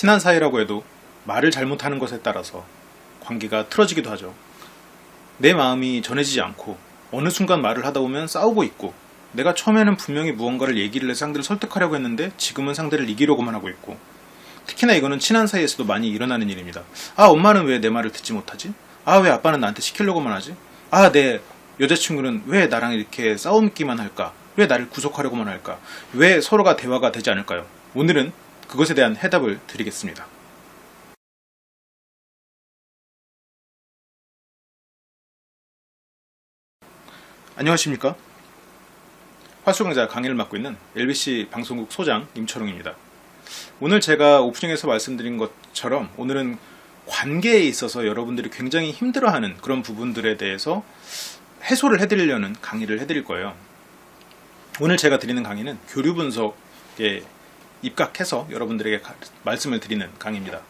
친한 사이라고 해도 말을 잘못하는 것에 따라서 관계가 틀어지기도 하죠. 내 마음이 전해지지 않고 어느 순간 말을 하다 보면 싸우고 있고 내가 처음에는 분명히 무언가를 얘기를 해서 상대를 설득하려고 했는데 지금은 상대를 이기려고만 하고 있고 특히나 이거는 친한 사이에서도 많이 일어나는 일입니다. 아 엄마는 왜 내 말을 듣지 못하지? 아 왜 아빠는 나한테 시키려고만 하지? 아 내 여자친구는 왜 나랑 이렇게 싸움기만 할까? 왜 나를 구속하려고만 할까? 왜 서로가 대화가 되지 않을까요? 오늘은 그것에 대한 해답을 드리겠습니다. 안녕하십니까? 화수강자 강의를 맡고 있는 LBC 방송국 소장 임철웅입니다. 오늘 제가 오프닝에서 말씀드린 것처럼 오늘은 관계에 있어서 여러분들이 굉장히 힘들어하는 그런 부분들에 대해서 해소를 해드리려는 강의를 해드릴 거예요. 오늘 제가 드리는 강의는 교류 분석에 입각해서 여러분들에게 가- 말씀을 드리는 강의입니다.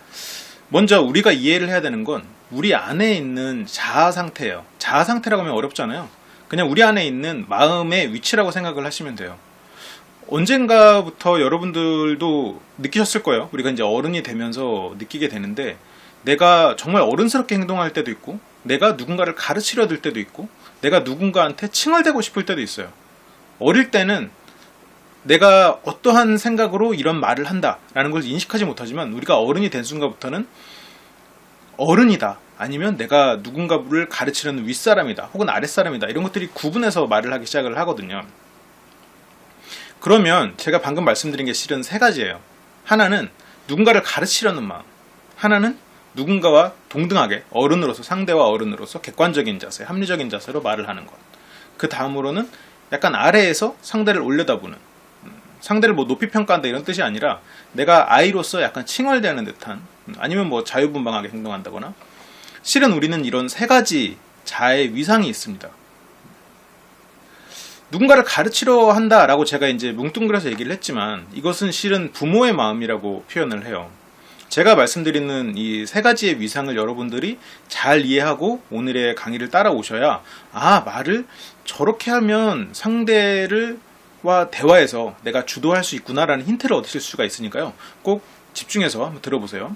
먼저 우리가 이해를 해야 되는 건 우리 안에 있는 자아 상태예요. 자아 상태라고 하면 어렵잖아요. 그냥 우리 안에 있는 마음의 위치라고 생각을 하시면 돼요. 언젠가부터 여러분들도 느끼셨을 거예요. 우리가 이제 어른이 되면서 느끼게 되는데 내가 정말 어른스럽게 행동할 때도 있고 내가 누군가를 가르치려 들 때도 있고 내가 누군가한테 칭얼대고 싶을 때도 있어요. 어릴 때는 내가 어떠한 생각으로 이런 말을 한다라는 걸 인식하지 못하지만 우리가 어른이 된 순간부터는 어른이다 아니면 내가 누군가를 가르치려는 윗사람이다 혹은 아랫사람이다 이런 것들이 구분해서 말을 하기 시작을 하거든요. 그러면 제가 방금 말씀드린 게 실은 세 가지예요. 하나는 누군가를 가르치려는 마음. 하나는 누군가와 동등하게 어른으로서 상대와 어른으로서 객관적인 자세, 합리적인 자세로 말을 하는 것. 그 다음으로는 약간 아래에서 상대를 올려다보는 음, 상대를 뭐 높이 평가한다 이런 뜻이 아니라 내가 아이로서 약간 칭얼대는 듯한 음, 아니면 뭐 자유분방하게 행동한다거나 실은 우리는 이런 세 가지 자의 위상이 있습니다. 누군가를 가르치려 한다라고 제가 이제 뭉뚱그려서 얘기를 했지만 이것은 실은 부모의 마음이라고 표현을 해요. 제가 말씀드리는 이 세 가지의 위상을 여러분들이 잘 이해하고 오늘의 강의를 따라오셔야 아 말을 저렇게 하면 상대를 와 대화에서 내가 주도할 수 있구나라는 힌트를 얻으실 수가 있으니까요. 꼭 집중해서 한번 들어보세요.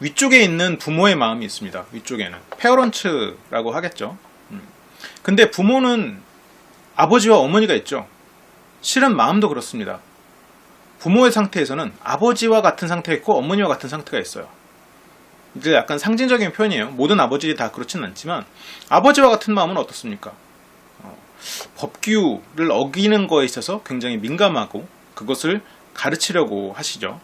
위쪽에 있는 부모의 마음이 있습니다. 위쪽에는 페어런츠라고 하겠죠. 음. 근데 부모는 아버지와 어머니가 있죠. 실은 마음도 그렇습니다. 부모의 상태에서는 아버지와 같은 상태가 있고 어머니와 같은 상태가 있어요. 이제 약간 상징적인 표현이에요. 모든 아버지들이 다 그렇지는 않지만 아버지와 같은 마음은 어떻습니까? 어, 법규를 어기는 거에 있어서 굉장히 민감하고 그것을 가르치려고 하시죠.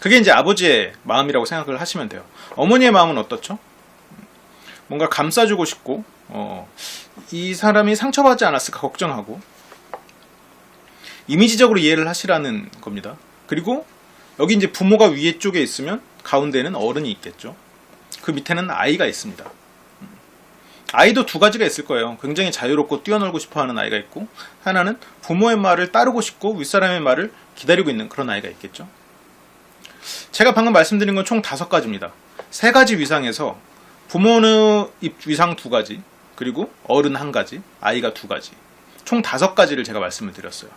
그게 이제 아버지의 마음이라고 생각을 하시면 돼요. 어머니의 마음은 어떻죠? 뭔가 감싸주고 싶고 어, 이 사람이 상처받지 않았을까 걱정하고 이미지적으로 이해를 하시라는 겁니다. 그리고 여기 이제 부모가 위에 쪽에 있으면 가운데는 어른이 있겠죠. 그 밑에는 아이가 있습니다. 음. 아이도 두 가지가 있을 거예요. 굉장히 자유롭고 뛰어놀고 싶어 하는 아이가 있고, 하나는 부모의 말을 따르고 싶고 윗사람의 말을 기다리고 있는 그런 아이가 있겠죠. 제가 방금 말씀드린 건 총 다섯 가지입니다. 세 가지 위상에서 부모는 위상 두 가지, 그리고 어른 한 가지, 아이가 두 가지. 총 다섯 가지를 제가 말씀을 드렸어요.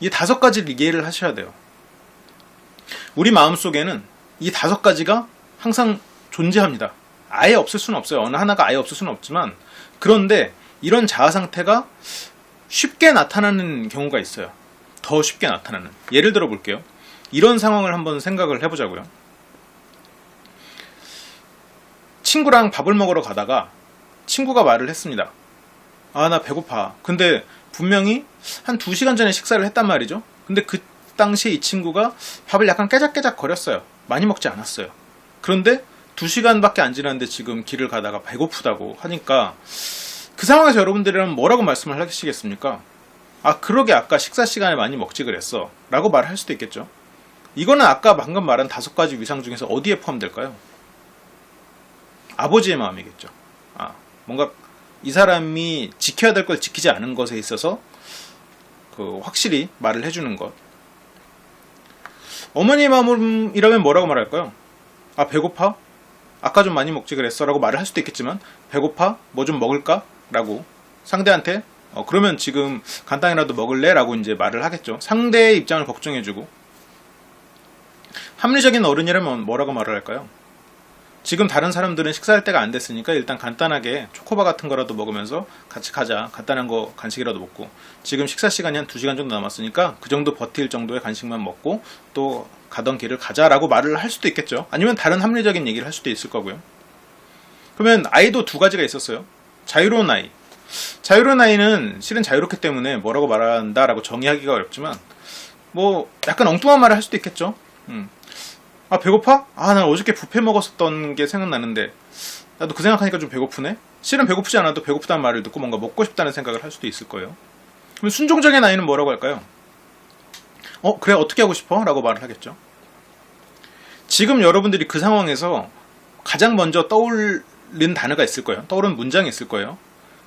이 다섯 가지를 이해를 하셔야 돼요. 우리 마음 속에는 이 다섯 가지가 항상 존재합니다. 아예 없을 수는 없어요. 어느 하나가 아예 없을 수는 없지만, 그런데 이런 자아 상태가 쉽게 나타나는 경우가 있어요. 더 쉽게 나타나는. 예를 들어 볼게요. 이런 상황을 한번 생각을 해보자고요. 친구랑 밥을 먹으러 가다가 친구가 말을 했습니다. 아, 나 배고파. 근데 분명히 한 2시간 전에 식사를 했단 말이죠. 근데 그 당시에 이 친구가 밥을 약간 깨작깨작 거렸어요. 많이 먹지 않았어요. 그런데 2시간밖에 안 지났는데 지금 길을 가다가 배고프다고 하니까 그 상황에서 여러분들이라면 뭐라고 말씀을 하시겠습니까? 아, 그러게 아까 식사 시간에 많이 먹지 그랬어. 라고 말할 수도 있겠죠. 이거는 아까 방금 말한 다섯 가지 위상 중에서 어디에 포함될까요? 아버지의 마음이겠죠. 아, 뭔가 이 사람이 지켜야 될 걸 지키지 않은 것에 있어서 그 확실히 말을 해주는 것. 어머니의 마음이라면 뭐라고 말할까요? 아 배고파? 아까 좀 많이 먹지 그랬어 라고 말을 할 수도 있겠지만 배고파? 뭐 좀 먹을까? 라고 상대한테 어, 그러면 지금 간단히라도 먹을래? 라고 이제 말을 하겠죠. 상대의 입장을 걱정해주고 합리적인 어른이라면 뭐라고 말을 할까요? 지금 다른 사람들은 식사할 때가 안 됐으니까 일단 간단하게 초코바 같은 거라도 먹으면서 같이 가자. 간단한 거 간식이라도 먹고. 지금 식사 시간이 한 2시간 정도 남았으니까 그 정도 버틸 정도의 간식만 먹고 또 가던 길을 가자라고 말을 할 수도 있겠죠. 아니면 다른 합리적인 얘기를 할 수도 있을 거고요. 그러면 아이도 두 가지가 있었어요. 자유로운 아이. 자유로운 아이는 실은 자유롭기 때문에 뭐라고 말한다라고 정의하기가 어렵지만 뭐 약간 엉뚱한 말을 할 수도 있겠죠. 음. 아 배고파? 아 난 어저께 뷔페 먹었었던 게 생각나는데 나도 그 생각하니까 좀 배고프네. 실은 배고프지 않아도 배고프다는 말을 듣고 뭔가 먹고 싶다는 생각을 할 수도 있을 거예요. 그럼 순종적인 아이는 뭐라고 할까요? 어 그래 어떻게 하고 싶어? 라고 말을 하겠죠. 지금 여러분들이 그 상황에서 가장 먼저 떠올린 단어가 있을 거예요. 떠오른 문장이 있을 거예요.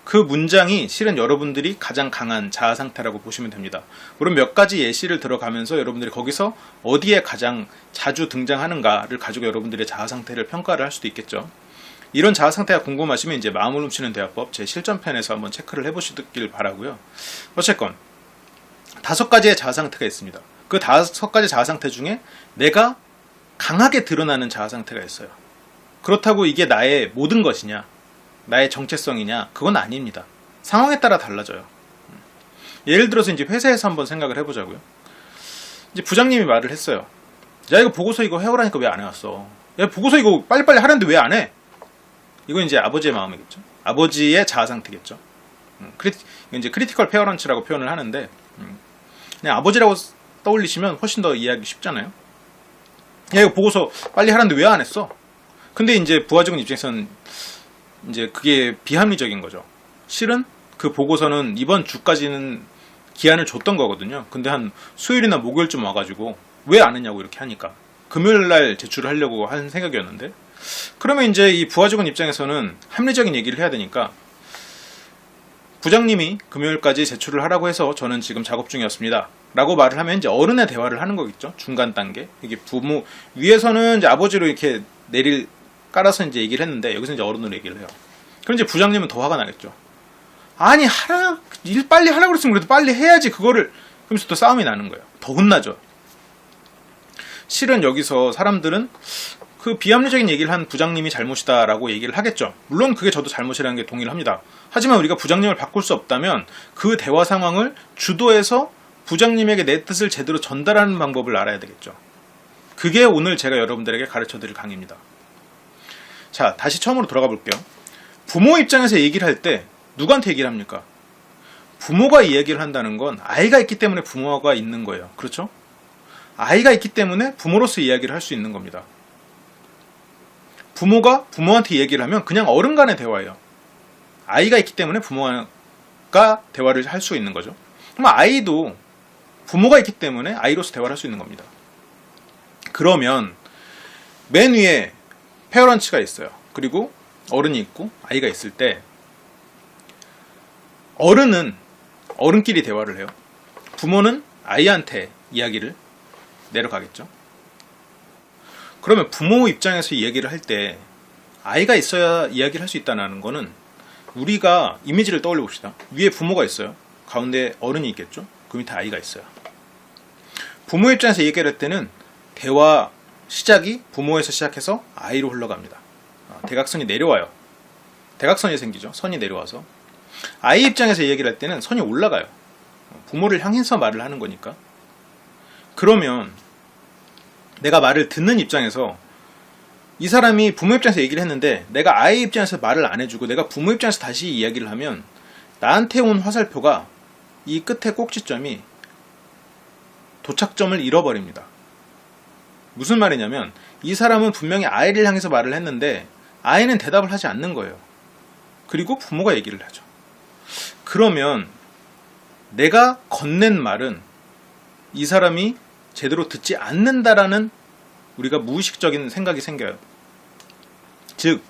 그 문장이 실은 여러분들이 가장 강한 자아 상태라고 보시면 됩니다. 물론 몇 가지 예시를 들어가면서 여러분들이 거기서 어디에 가장 자주 등장하는가를 가지고 여러분들의 자아 상태를 평가를 할 수도 있겠죠. 이런 자아 상태가 궁금하시면 이제 마음을 훔치는 대화법 제 실전편에서 한번 체크를 해보시길 바라고요. 어쨌건 다섯 가지의 자아 상태가 있습니다. 그 다섯 가지 자아 상태 중에 내가 강하게 드러나는 자아 상태가 있어요. 그렇다고 이게 나의 모든 것이냐? 나의 정체성이냐? 그건 아닙니다. 상황에 따라 달라져요. 음. 예를 들어서 이제 회사에서 한번 생각을 해보자고요. 이제 부장님이 말을 했어요. 야 이거 보고서 이거 해오라니까 왜 안 해왔어? 야 보고서 이거 빨리빨리 하는데 왜 안 해? 이건 이제 아버지의 마음이겠죠. 아버지의 자아 상태겠죠. 음, 크리, 이제 크리티컬 페어런츠라고 표현을 하는데 음, 그냥 아버지라고 떠올리시면 훨씬 더 이해하기 쉽잖아요. 야 이거 보고서 빨리 하는데 왜 안 했어? 근데 이제 부하직원 입장에서는 이제 그게 비합리적인 거죠. 실은 그 보고서는 이번 주까지는 기한을 줬던 거거든요. 근데 한 수요일이나 목요일쯤 와가지고 왜 안 했냐고 이렇게 하니까 금요일 날 제출을 하려고 한 생각이었는데 그러면 이제 이 부하직원 입장에서는 합리적인 얘기를 해야 되니까 부장님이 금요일까지 제출을 하라고 해서 저는 지금 작업 중이었습니다. 라고 말을 하면 이제 어른의 대화를 하는 거겠죠. 중간 단계. 이게 부모, 위에서는 이제 아버지로 이렇게 내릴, 깔아서 이제 얘기를 했는데 여기서 이제 어른으로 얘기를 해요. 그럼 이제 부장님은 더 화가 나겠죠. 아니, 하라, 일 빨리 하라고 그랬으면 그래도 빨리 해야지 그거를. 그러면서 또 싸움이 나는 거예요. 더 혼나죠. 실은 여기서 사람들은 그 비합리적인 얘기를 한 부장님이 잘못이다라고 얘기를 하겠죠. 물론 그게 저도 잘못이라는 게 동의를 합니다. 하지만 우리가 부장님을 바꿀 수 없다면 그 대화 상황을 주도해서 부장님에게 내 뜻을 제대로 전달하는 방법을 알아야 되겠죠. 그게 오늘 제가 여러분들에게 가르쳐 드릴 강의입니다. 자, 다시 처음으로 돌아가 볼게요. 부모 입장에서 얘기를 할 때 누구한테 얘기를 합니까? 부모가 이야기를 한다는 건 아이가 있기 때문에 부모가 있는 거예요. 그렇죠? 아이가 있기 때문에 부모로서 이야기를 할 수 있는 겁니다. 부모가 부모한테 얘기를 하면 그냥 어른 간의 대화예요. 아이가 있기 때문에 부모가 대화를 할 수 있는 거죠. 그럼 아이도 부모가 있기 때문에 아이로서 대화를 할 수 있는 겁니다. 그러면 맨 위에 페어런치가 있어요. 그리고 어른이 있고 아이가 있을 때 어른은 어른끼리 대화를 해요. 부모는 아이한테 이야기를 내려가겠죠. 그러면 부모 입장에서 이야기를 할 때 아이가 있어야 이야기를 할 수 있다는 거는 우리가 이미지를 떠올려 봅시다. 위에 부모가 있어요. 가운데 어른이 있겠죠. 그 밑에 아이가 있어요. 부모 입장에서 얘기를 할 때는 대화 시작이 부모에서 시작해서 아이로 흘러갑니다. 어, 대각선이 내려와요. 대각선이 생기죠. 선이 내려와서. 아이 입장에서 얘기를 할 때는 선이 올라가요. 부모를 향해서 말을 하는 거니까. 그러면 내가 말을 듣는 입장에서 이 사람이 부모 입장에서 얘기를 했는데 내가 아이 입장에서 말을 안 해주고 내가 부모 입장에서 다시 이야기를 하면 나한테 온 화살표가 이 끝에 꼭지점이 도착점을 잃어버립니다. 무슨 말이냐면 이 사람은 분명히 아이를 향해서 말을 했는데 아이는 대답을 하지 않는 거예요. 그리고 부모가 얘기를 하죠. 그러면 내가 건넨 말은 이 사람이 제대로 듣지 않는다라는 우리가 무의식적인 생각이 생겨요. 즉,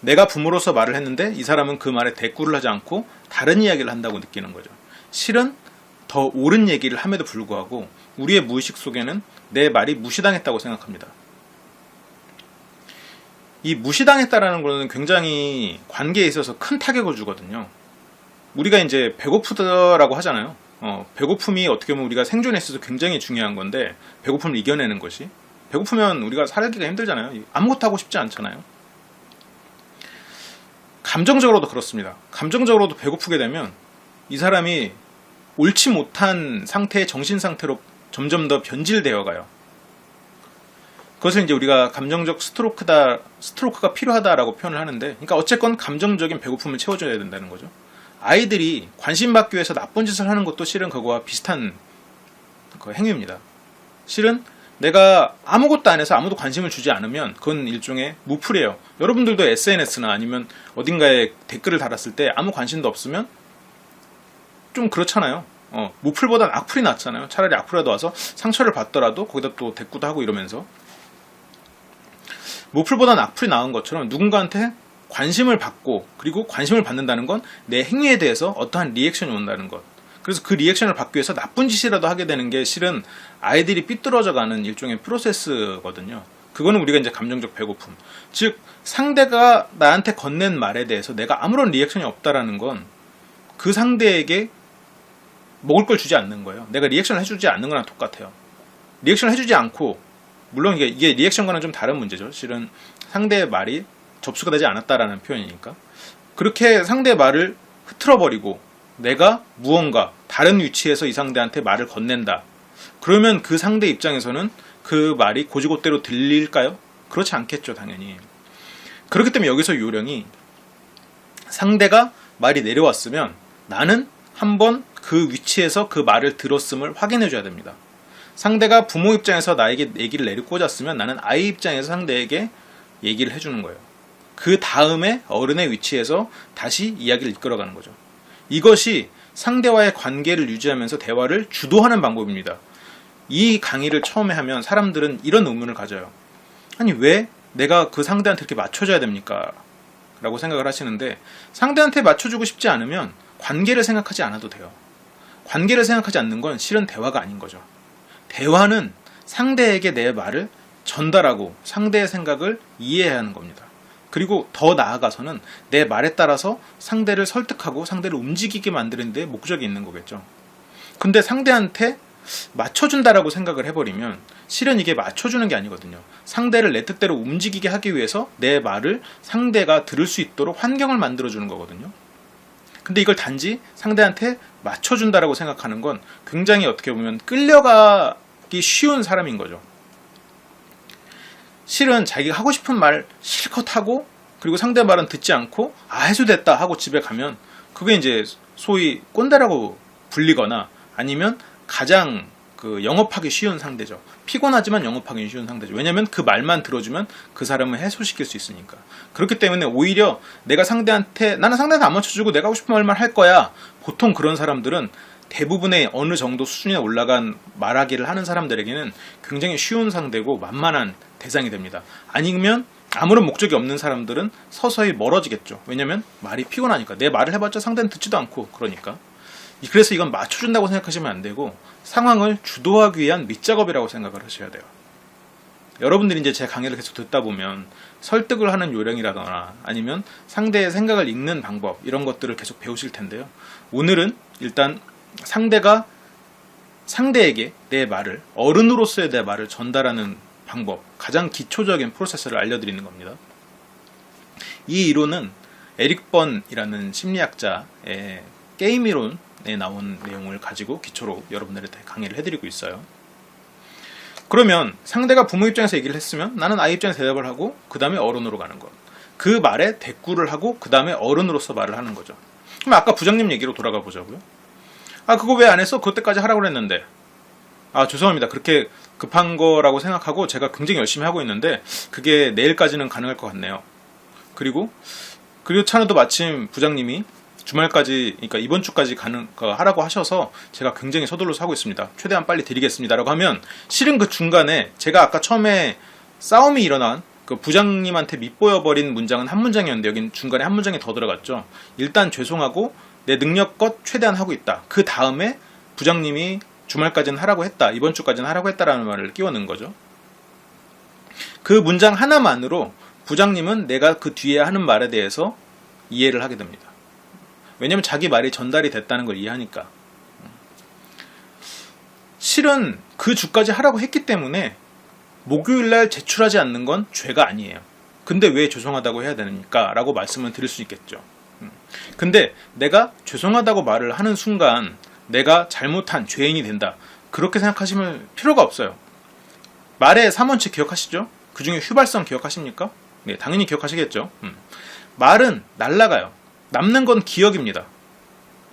내가 부모로서 말을 했는데 이 사람은 그 말에 대꾸를 하지 않고 다른 이야기를 한다고 느끼는 거죠. 실은 더 옳은 얘기를 함에도 불구하고 우리의 무의식 속에는 내 말이 무시당했다고 생각합니다. 이 무시당했다라는 거는 굉장히 관계에 있어서 큰 타격을 주거든요. 우리가 이제 배고프다라고 하잖아요. 어, 배고픔이 어떻게 보면 우리가 생존에 있어서 굉장히 중요한 건데 배고픔을 이겨내는 것이 배고프면 우리가 살기가 힘들잖아요. 아무것도 하고 싶지 않잖아요. 감정적으로도 그렇습니다. 감정적으로도 배고프게 되면 이 사람이 옳지 못한 상태의 정신 상태로 점점 더 변질되어 가요. 그것을 이제 우리가 감정적 스트로크다, 스트로크가 필요하다라고 표현을 하는데, 그러니까 어쨌건 감정적인 배고픔을 채워줘야 된다는 거죠. 아이들이 관심 받기 위해서 나쁜 짓을 하는 것도 실은 그거와 비슷한 그 행위입니다. 실은 내가 아무것도 안 해서 아무도 관심을 주지 않으면 그건 일종의 무풀이에요. 여러분들도 SNS나 아니면 어딘가에 댓글을 달았을 때 아무 관심도 없으면 좀 그렇잖아요. 어, 무풀보단 악플이 낫잖아요. 차라리 악플이라도 와서 상처를 받더라도 거기다 또 대꾸도 하고 이러면서 무풀보단 악플이 나은 것처럼 누군가한테 관심을 받고 그리고 관심을 받는다는 건 내 행위에 대해서 어떠한 리액션이 온다는 것. 그래서 그 리액션을 받기 위해서 나쁜 짓이라도 하게 되는 게 실은 아이들이 삐뚤어져 가는 일종의 프로세스거든요. 그거는 우리가 이제 감정적 배고픔. 즉, 상대가 나한테 건넨 말에 대해서 내가 아무런 리액션이 없다라는 건 그 상대에게 먹을 걸 주지 않는 거예요. 내가 리액션을 해주지 않는 거랑 똑같아요. 리액션을 해주지 않고, 물론 이게, 이게 리액션과는 좀 다른 문제죠. 실은 상대의 말이 접수가 되지 않았다라는 표현이니까. 그렇게 상대의 말을 흐트러버리고 내가 무언가 다른 위치에서 이 상대한테 말을 건넨다. 그러면 그 상대 입장에서는 그 말이 고지고대로 들릴까요? 그렇지 않겠죠, 당연히. 그렇기 때문에 여기서 요령이 상대가 말이 내려왔으면 나는 한번 그 위치에서 그 말을 들었음을 확인해 줘야 됩니다. 상대가 부모 입장에서 나에게 얘기를 내리 꽂았으면 나는 아이 입장에서 상대에게 얘기를 해주는 거예요. 그 다음에 어른의 위치에서 다시 이야기를 이끌어가는 거죠. 이것이 상대와의 관계를 유지하면서 대화를 주도하는 방법입니다. 이 강의를 처음에 하면 사람들은 이런 의문을 가져요. 아니, 왜 내가 그 상대한테 이렇게 맞춰줘야 됩니까? 라고 생각을 하시는데, 상대한테 맞춰주고 싶지 않으면 관계를 생각하지 않아도 돼요. 관계를 생각하지 않는 건 실은 대화가 아닌 거죠. 대화는 상대에게 내 말을 전달하고 상대의 생각을 이해해야 하는 겁니다. 그리고 더 나아가서는 내 말에 따라서 상대를 설득하고 상대를 움직이게 만드는 데 목적이 있는 거겠죠. 근데 상대한테 맞춰준다라고 생각을 해버리면 실은 이게 맞춰주는 게 아니거든요. 상대를 내 뜻대로 움직이게 하기 위해서 내 말을 상대가 들을 수 있도록 환경을 만들어주는 거거든요. 근데 이걸 단지 상대한테 맞춰준다라고 생각하는 건 굉장히 어떻게 보면 끌려가기 쉬운 사람인 거죠. 실은 자기가 하고 싶은 말 실컷 하고 그리고 상대 말은 듣지 않고 아 해소됐다 하고 집에 가면 그게 이제 소위 꼰대라고 불리거나 아니면 가장 그 영업하기 쉬운 상대죠. 피곤하지만 영업하기 쉬운 상대죠. 왜냐하면 그 말만 들어주면 그 사람을 해소시킬 수 있으니까. 그렇기 때문에 오히려 내가 상대한테 나는 상대한테 안 맞춰주고 내가 하고 싶은 말만 할 거야. 보통 그런 사람들은 대부분의 어느 정도 수준에 올라간 말하기를 하는 사람들에게는 굉장히 쉬운 상대고 만만한 대상이 됩니다. 아니면 아무런 목적이 없는 사람들은 서서히 멀어지겠죠. 왜냐면 말이 피곤하니까. 내 말을 해봤자 상대는 듣지도 않고 그러니까. 그래서 이건 맞춰준다고 생각하시면 안 되고 상황을 주도하기 위한 밑작업이라고 생각을 하셔야 돼요. 여러분들이 이제 제 강의를 계속 듣다 보면 설득을 하는 요령이라거나 아니면 상대의 생각을 읽는 방법 이런 것들을 계속 배우실 텐데요. 오늘은 일단 상대가 상대에게 내 말을 어른으로서의 내 말을 전달하는 방법 가장 기초적인 프로세스를 알려드리는 겁니다. 이 이론은 에릭 번이라는 심리학자의 게임 이론 에 나온 내용을 가지고 기초로 여러분들한테 강의를 해드리고 있어요. 그러면 상대가 부모 입장에서 얘기를 했으면 나는 아이 입장에서 대답을 하고 그 다음에 어른으로 가는 것. 그 말에 대꾸를 하고 그 다음에 어른으로서 말을 하는 거죠. 그럼 아까 부장님 얘기로 돌아가 보자고요. 아 그거 왜안 했어? 그때까지 하라고 그랬는데. 아 죄송합니다. 그렇게 급한 거라고 생각하고 제가 굉장히 열심히 하고 있는데 그게 내일까지는 가능할 것 같네요. 그리고 그리고 차는도 마침 부장님이 주말까지 그러니까 이번 주까지 가는 거 하라고 하셔서 제가 굉장히 서둘러서 하고 있습니다. 최대한 빨리 드리겠습니다라고 하면 실은 그 중간에 제가 아까 처음에 싸움이 일어난 그 부장님한테 밑보여 버린 문장은 한 문장이었는데 여긴 중간에 한 문장이 더 들어갔죠. 일단 죄송하고 내 능력껏 최대한 하고 있다. 그 다음에 부장님이 주말까지는 하라고 했다. 이번 주까지는 하라고 했다라는 말을 끼워 넣은 거죠. 그 문장 하나만으로 부장님은 내가 그 뒤에 하는 말에 대해서 이해를 하게 됩니다. 왜냐면 자기 말이 전달이 됐다는 걸 이해하니까. 실은 그 주까지 하라고 했기 때문에 목요일 날 제출하지 않는 건 죄가 아니에요. 근데 왜 죄송하다고 해야 되니까? 라고 말씀을 드릴 수 있겠죠. 음. 근데 내가 죄송하다고 말을 하는 순간 내가 잘못한 죄인이 된다. 그렇게 생각하시면 필요가 없어요. 말의 3원칙 기억하시죠? 그 중에 휘발성 기억하십니까? 네, 당연히 기억하시겠죠. 음. 말은 날라가요. 남는 건 기억입니다.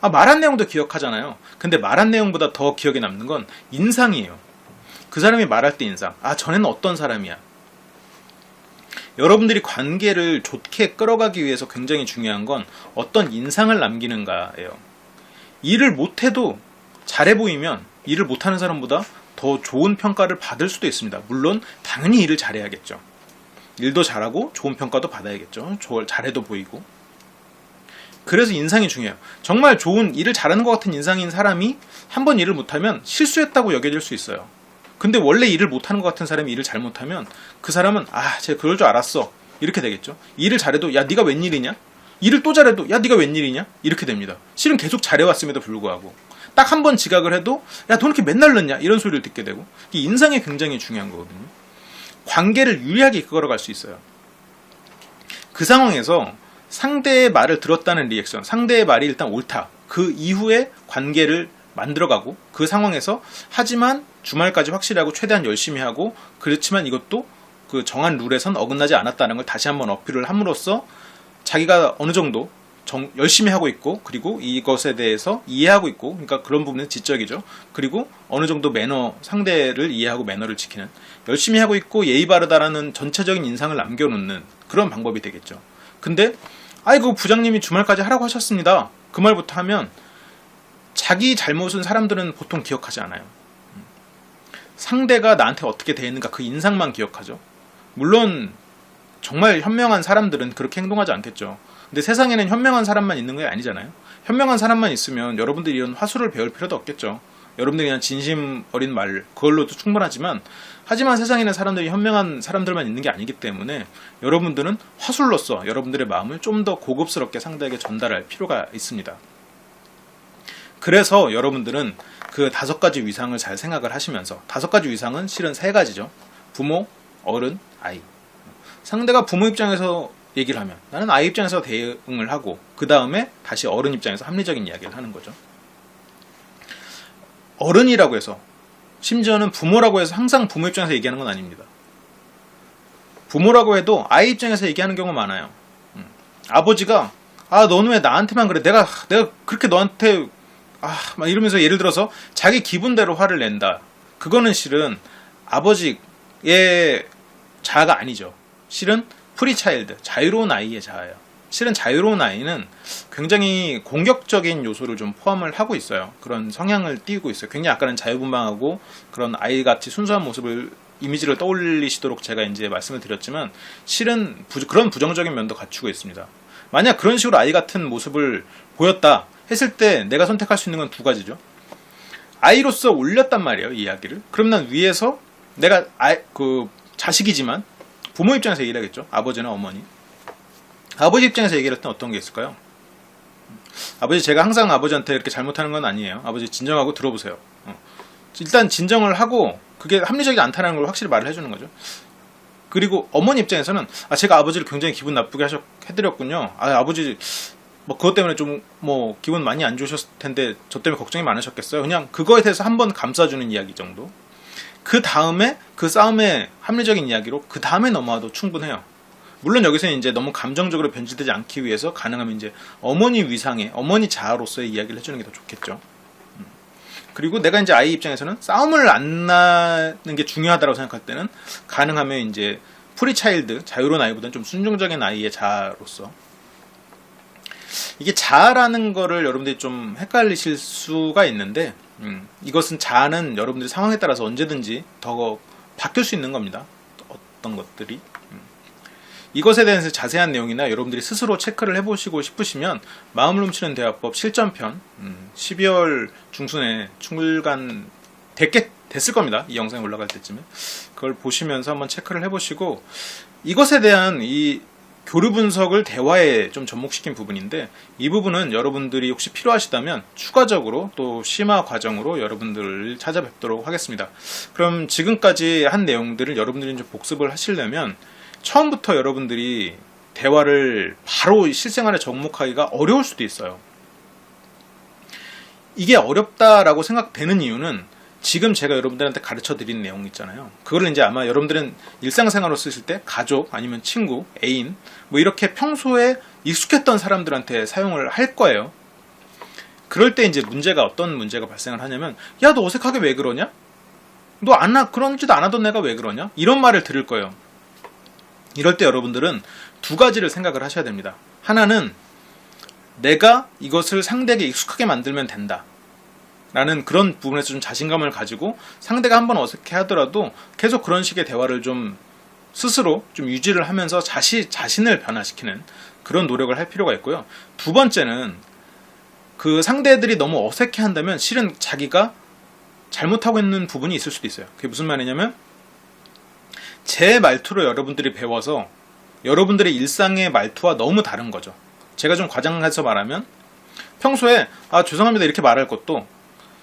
아, 말한 내용도 기억하잖아요. 근데 말한 내용보다 더 기억에 남는 건 인상이에요. 그 사람이 말할 때 인상. 아, 전에는 어떤 사람이야. 여러분들이 관계를 좋게 끌어가기 위해서 굉장히 중요한 건 어떤 인상을 남기는가예요. 일을 못해도 잘해 보이면 일을 못하는 사람보다 더 좋은 평가를 받을 수도 있습니다. 물론 당연히 일을 잘해야겠죠. 일도 잘하고 좋은 평가도 받아야겠죠. 조- 잘해도 보이고. 그래서 인상이 중요해요. 정말 좋은 일을 잘하는 것 같은 인상인 사람이 한 번 일을 못하면 실수했다고 여겨질 수 있어요. 근데 원래 일을 못하는 것 같은 사람이 일을 잘 못하면 그 사람은 아, 제가 그럴 줄 알았어. 이렇게 되겠죠. 일을 잘해도 야, 네가 웬일이냐? 일을 또 잘해도 야, 네가 웬일이냐? 이렇게 됩니다. 실은 계속 잘해왔음에도 불구하고 딱 한 번 지각을 해도 야, 너 이렇게 맨날 늦냐? 이런 소리를 듣게 되고 이 인상이 굉장히 중요한 거거든요. 관계를 유리하게 이끌어갈 수 있어요. 그 상황에서 상대의 말을 들었다는 리액션, 상대의 말이 일단 옳다. 그 이후에 관계를 만들어가고 그 상황에서 하지만 주말까지 확실히 하고 최대한 열심히 하고 그렇지만 이것도 그 정한 룰에선 어긋나지 않았다는 걸 다시 한번 어필을 함으로써 자기가 어느 정도 정- 열심히 하고 있고 그리고 이것에 대해서 이해하고 있고 그러니까 그런 부분은 지적이죠. 그리고 어느 정도 매너 상대를 이해하고 매너를 지키는 열심히 하고 있고 예의 바르다라는 전체적인 인상을 남겨놓는 그런 방법이 되겠죠. 근데 아이고 부장님이 주말까지 하라고 하셨습니다. 그 말부터 하면 자기 잘못은 사람들은 보통 기억하지 않아요. 음. 상대가 나한테 어떻게 대했는가 그 인상만 기억하죠. 물론 정말 현명한 사람들은 그렇게 행동하지 않겠죠. 근데 세상에는 현명한 사람만 있는 게 아니잖아요. 현명한 사람만 있으면 여러분들이 이런 화술을 배울 필요도 없겠죠. 여러분들이 그냥 진심 어린 말 그걸로도 충분하지만 하지만 세상에는 사람들이 현명한 사람들만 있는 게 아니기 때문에 여러분들은 화술로서 여러분들의 마음을 좀 더 고급스럽게 상대에게 전달할 필요가 있습니다. 그래서 여러분들은 그 다섯 가지 위상을 잘 생각을 하시면서 다섯 가지 위상은 실은 세 가지죠. 부모, 어른, 아이. 상대가 부모 입장에서 얘기를 하면 나는 아이 입장에서 대응을 하고 그 다음에 다시 어른 입장에서 합리적인 이야기를 하는 거죠. 어른이라고 해서 심지어는 부모라고 해서 항상 부모 입장에서 얘기하는 건 아닙니다. 부모라고 해도 아이 입장에서 얘기하는 경우가 많아요. 음. 아버지가 아 너는 왜 나한테만 그래? 내가 내가 그렇게 너한테 아 막 이러면서 예를 들어서 자기 기분대로 화를 낸다. 그거는 실은 아버지의 자아가 아니죠. 실은 프리차일드 자유로운 아이의 자아예요. 실은 자유로운 아이는 굉장히 공격적인 요소를 좀 포함을 하고 있어요. 그런 성향을 띄우고 있어요. 굉장히 아까는 자유분방하고 그런 아이같이 순수한 모습을 이미지를 떠올리시도록 제가 이제 말씀을 드렸지만 실은 부- 그런 부정적인 면도 갖추고 있습니다. 만약 그런 식으로 아이 같은 모습을 보였다 했을 때 내가 선택할 수 있는 건 두 가지죠. 아이로서 올렸단 말이에요, 이 이야기를. 그럼 난 위에서 내가 아이, 그 자식이지만 부모 입장에서 얘기를 하겠죠. 아버지나 어머니. 아버지 입장에서 얘기를 할 땐 어떤 게 있을까요? 아버지 제가 항상 아버지한테 이렇게 잘못하는 건 아니에요. 아버지 진정하고 들어보세요. 어. 일단 진정을 하고 그게 합리적이 않다는 걸 확실히 말을 해주는 거죠. 그리고 어머니 입장에서는 아 제가 아버지를 굉장히 기분 나쁘게 하셨 해드렸군요. 아 아버지 뭐 그것 때문에 좀 뭐 기분 많이 안 좋으셨을 텐데 저 때문에 걱정이 많으셨겠어요. 그냥 그거에 대해서 한번 감싸주는 이야기 정도. 그 다음에 그 싸움의 합리적인 이야기로 그 다음에 넘어와도 충분해요. 물론 여기서는 이제 너무 감정적으로 변질되지 않기 위해서 가능하면 이제 어머니 위상의 어머니 자아로서의 이야기를 해주는 게 더 좋겠죠. 음. 그리고 내가 이제 아이 입장에서는 싸움을 안 나는 게 중요하다고 생각할 때는 가능하면 이제 프리차일드 자유로운 아이보다는 좀 순종적인 아이의 자아로서 이게 자아라는 거를 여러분들이 좀 헷갈리실 수가 있는데 음, 이것은 자아는 여러분들의 상황에 따라서 언제든지 더 바뀔 수 있는 겁니다. 어떤 것들이 음. 이것에 대해서 자세한 내용이나 여러분들이 스스로 체크를 해보시고 싶으시면 마음을 훔치는 대화법 실전편 음, 12월 중순에 출간 됐겠, 됐을 겁니다. 이 영상이 올라갈 때쯤에 그걸 보시면서 한번 체크를 해보시고 이것에 대한 이 교류 분석을 대화에 좀 접목시킨 부분인데 이 부분은 여러분들이 혹시 필요하시다면 추가적으로 또 심화 과정으로 여러분들을 찾아뵙도록 하겠습니다. 그럼 지금까지 한 내용들을 여러분들이 좀 복습을 하시려면 처음부터 여러분들이 대화를 바로 실생활에 접목하기가 어려울 수도 있어요. 이게 어렵다라고 생각되는 이유는 지금 제가 여러분들한테 가르쳐 드린 내용 있잖아요. 그거를 이제 아마 여러분들은 일상생활로 쓰실 때 가족 아니면 친구, 애인 뭐 이렇게 평소에 익숙했던 사람들한테 사용을 할 거예요. 그럴 때 이제 문제가 어떤 문제가 발생을 하냐면 야 너 어색하게 왜 그러냐? 너안 하, 그런지도 안 하던 내가 왜 그러냐? 이런 말을 들을 거예요. 이럴 때 여러분들은 두 가지를 생각을 하셔야 됩니다. 하나는 내가 이것을 상대에게 익숙하게 만들면 된다. 라는 그런 부분에서 좀 자신감을 가지고 상대가 한번 어색해 하더라도 계속 그런 식의 대화를 좀 스스로 좀 유지를 하면서 자시, 자신을 변화시키는 그런 노력을 할 필요가 있고요. 두 번째는 그 상대들이 너무 어색해 한다면 실은 자기가 잘못하고 있는 부분이 있을 수도 있어요. 그게 무슨 말이냐면 제 말투로 여러분들이 배워서 여러분들의 일상의 말투와 너무 다른 거죠. 제가 좀 과장해서 말하면 평소에 아 죄송합니다 이렇게 말할 것도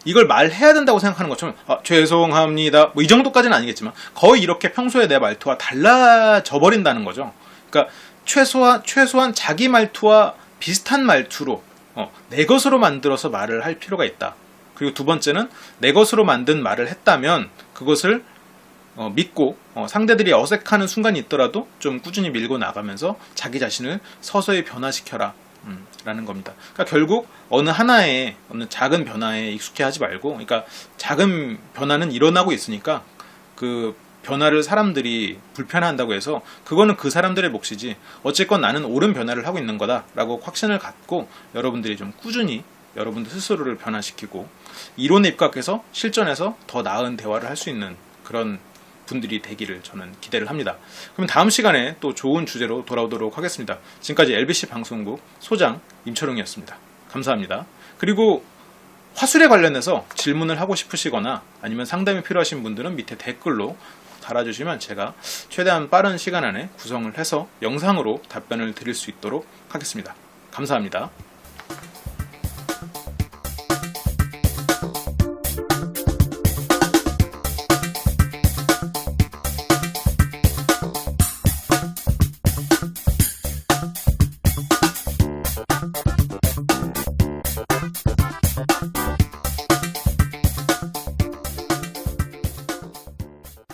이걸 말해야 된다고 생각하는 것처럼 아, 죄송합니다 뭐 이 정도까지는 아니겠지만 거의 이렇게 평소에 내 말투와 달라져 버린다는 거죠. 그러니까 최소한 최소한 자기 말투와 비슷한 말투로 어, 내 것으로 만들어서 말을 할 필요가 있다. 그리고 두 번째는 내 것으로 만든 말을 했다면 그것을 어, 믿고 어, 상대들이 어색하는 순간이 있더라도 좀 꾸준히 밀고 나가면서 자기 자신을 서서히 변화시켜라. 음, 라는 겁니다. 그러니까 결국 어느 하나의 어느 작은 변화에 익숙해하지 말고, 그러니까 작은 변화는 일어나고 있으니까 그 변화를 사람들이 불편해한다고 해서 그거는 그 사람들의 몫이지. 어쨌건 나는 옳은 변화를 하고 있는 거다라고 확신을 갖고 여러분들이 좀 꾸준히 여러분들 스스로를 변화시키고 이론에 입각해서 실전에서 더 나은 대화를 할 수 있는 그런 분들이 되기를 저는 기대를 합니다. 그럼 다음 시간에 또 좋은 주제로 돌아오도록 하겠습니다. 지금까지 LBC 방송국 소장 임철웅이었습니다. 감사합니다. 그리고 화술에 관련해서 질문을 하고 싶으시거나 아니면 상담이 필요하신 분들은 밑에 댓글로 달아주시면 제가 최대한 빠른 시간 안에 구성을 해서 영상으로 답변을 드릴 수 있도록 하겠습니다. 감사합니다.